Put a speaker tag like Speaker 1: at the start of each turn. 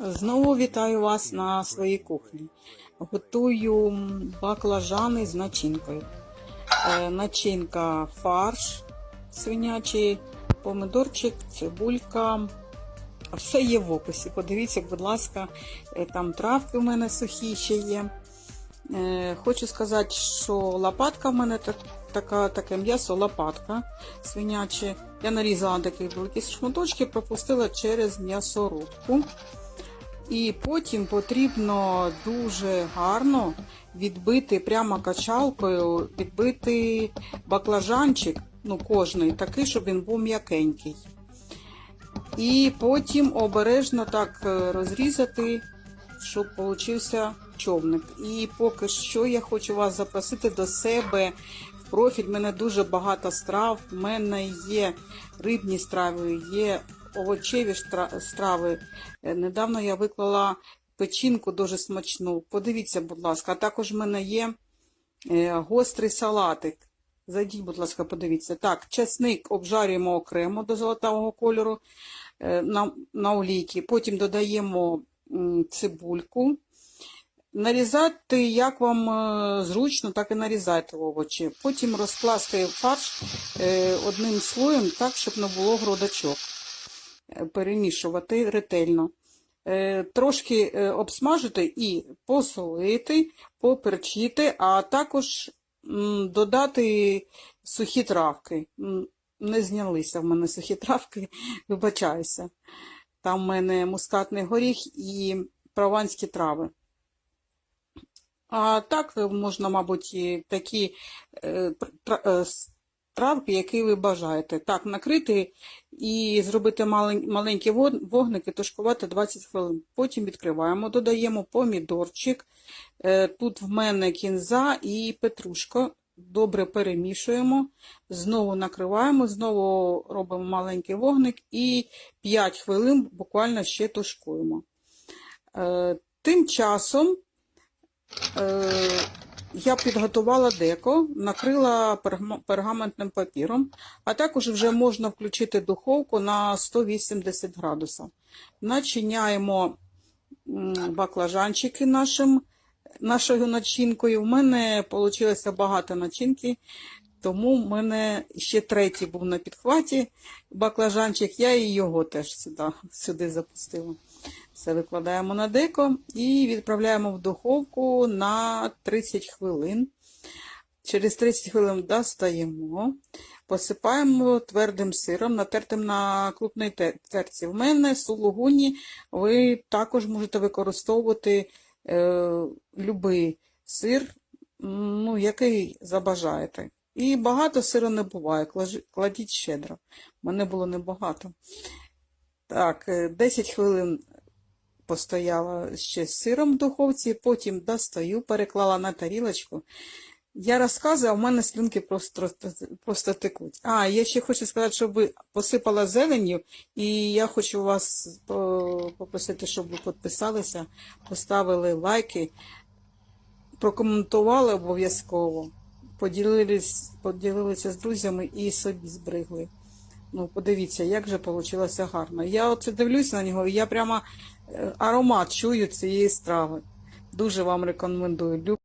Speaker 1: Знову вітаю вас на своїй кухні. Готую баклажани з начинкою. Е, Начинка фарш свинячий, помидорчик, цибулька. Все є в описі. Подивіться, будь ласка, е, там травки в мене сухі ще є. Е, Хочу сказати, що лопатка в мене така, таке м'ясо, лопатка свиняче. Я нарізала такі великі шматочки, пропустила через м'ясорубку. І потім потрібно дуже гарно відбити прямо качалкою, відбити баклажанчик, ну кожний, такий, щоб він був м'якенький. І потім обережно так е, розрізати, щоб получився човник. І поки що я хочу вас запросити до себе в профіль. У мене дуже багато страв. У мене є рибні страви, є овочеві страви. Е, Недавно я виклала печінку дуже смачну. Подивіться, будь ласка. А також в мене є е, гострий салатик. Зайдіть, будь ласка, подивіться. Так, чесник обжарюємо окремо до золотавого кольору е, на, на олійки. Потім додаємо цибульку. Нарізати, як вам зручно, так і нарізайте овочі. Потім розкласти фарш одним слоєм так, щоб не було грудочок. Е, Перемішувати ретельно. Е, Трошки е, обсмажити і посолити, поперчити, а також додати сухі травки. Не знялися в мене сухі травки, вибачаюся. Там в мене мускатний горіх і прованські трави. А так можна, мабуть, такі травки, які ви бажаєте. Так, накрити і зробити маленькі вогники, тушкувати 20 хвилин. Потім відкриваємо, додаємо помідорчик. Е, Тут в мене кінза і петрушка. Добре перемішуємо, знову накриваємо, знову робимо маленький вогник і 5 хвилин буквально ще тушкуємо. Е, Тим часом Е, я підготувала деко, накрила пергаментним папіром, а також вже можна включити духовку на 180 градусів. Начиняємо баклажанчики нашим, нашою начинкою. У мене вийшло багато начинки, тому в мене ще третій був на підхваті баклажанчик, я і його теж сюди, сюди запустила. Все викладаємо на деко і відправляємо в духовку на 30 хвилин. Через 30 хвилин достаємо, посипаємо твердим сиром, натертим на крупній те- терці. В мене сулугуні ви також можете використовувати е, любий сир, ну, який забажаєте. І багато сиру не буває, кладіть щедро. У мене було небагато. Так, е, 10 хвилин постояла ще з сиром в духовці, потім достаю, переклала на тарілочку. Я розказую, а в мене слюнки просто, просто текуть. А, я ще хочу сказати, щоб ви посипала зеленню, і я хочу вас попросити, щоб ви підписалися, поставили лайки, прокоментували обов'язково, поділились, поділилися з друзями і собі зберегли. Ну, подивіться, як же вийшло гарно. Я оце дивлюсь на нього, і я прямо е, аромат чую цієї страви. Дуже вам рекомендую.